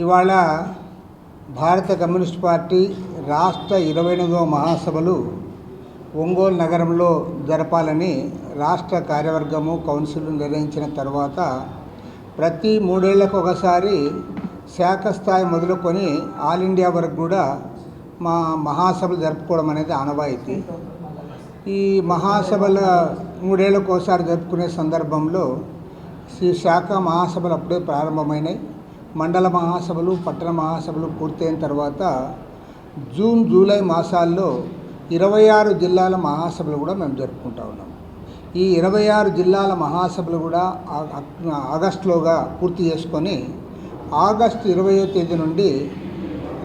ఇవాళ భారత communist party రాష్ట్ర ఇరవై ఎనిమిదవ మహాసభలు ఒంగోలు నగరంలో జరపాలని రాష్ట్ర కార్యవర్గము కౌన్సిల్ నిర్ణయించిన తర్వాత ప్రతి మూడేళ్ళకు ఒకసారి శాఖ స్థాయి మొదలుకొని ఆల్ ఇండియా వరకు కూడా మా మహాసభలు జరుపుకోవడం అనేది ఆనవాయితీ. ఈ మహాసభల మూడేళ్ళకు ఒకసారి జరుపుకునే సందర్భంలో శ్రీ శాఖ మహాసభలు అప్పుడే ప్రారంభమైనాయి. మండల మహాసభలు పట్టణ మహాసభలు పూర్తయిన తర్వాత జూన్ జూలై మాసాల్లో ఇరవై ఆరు జిల్లాల మహాసభలు కూడా మేము జరుపుకుంటా ఉన్నాం. ఈ ఇరవై ఆరు జిల్లాల మహాసభలు కూడా ఆగస్టులోగా పూర్తి చేసుకొని ఆగస్టు ఇరవయో తేదీ నుండి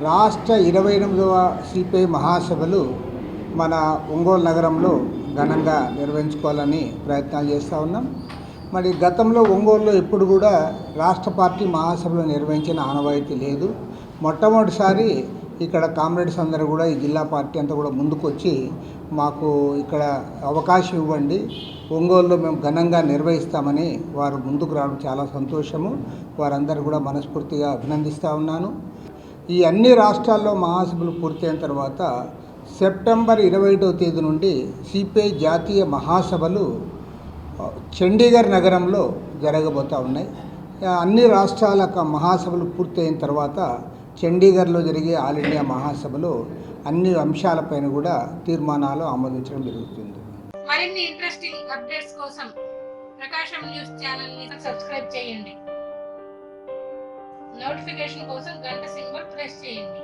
రాష్ట్ర ఇరవై ఎనిమిదవ సిపిఐ మహాసభలు మన ఒంగోలు నగరంలో ఘనంగా నిర్వహించుకోవాలని ప్రయత్నాలు చేస్తూ ఉన్నాం. మరి గతంలో ఒంగోలులో ఎప్పుడు కూడా రాష్ట్ర పార్టీ మహాసభలు నిర్వహించిన ఆనవాయితీ లేదు. మొట్టమొదటిసారి ఇక్కడ కామ్రేడ్స్ అందరూ కూడా ఈ జిల్లా పార్టీ అంతా కూడా ముందుకొచ్చి మాకు ఇక్కడ అవకాశం ఇవ్వండి. ఒంగోలులో మేము ఘనంగా నిర్వహిస్తామని వారు ముందుకు రావడం చాలా సంతోషము. వారందరూ కూడా మనస్ఫూర్తిగా అభినందిస్తూ ఉన్నాను. ఈ అన్ని రాష్ట్రాల్లో మహాసభలు పూర్తయిన తర్వాత సెప్టెంబర్ ఇరవై తేదీ నుండి సిపిఐ జాతీయ మహాసభలు చండీగఢ్ నగరంలో జరగబోతూ ఉన్నాయి. అన్ని రాష్ట్రాల మహాసభలు పూర్తయిన తర్వాత చండీగఢ్లో జరిగే ఆల్ ఇండియా మహాసభలో అన్ని అంశాలపైన కూడా తీర్మానాలు ఆమోదించడం జరుగుతుంది. మరిన్ని ఇంట్రెస్టింగ్ అప్డేట్స్ కోసం ప్రకాశం న్యూస్ ఛానల్ని సబ్స్క్రైబ్ చేయండి. నోటిఫికేషన్ కోసం గంట సింబల్ ప్రెస్ చేయండి.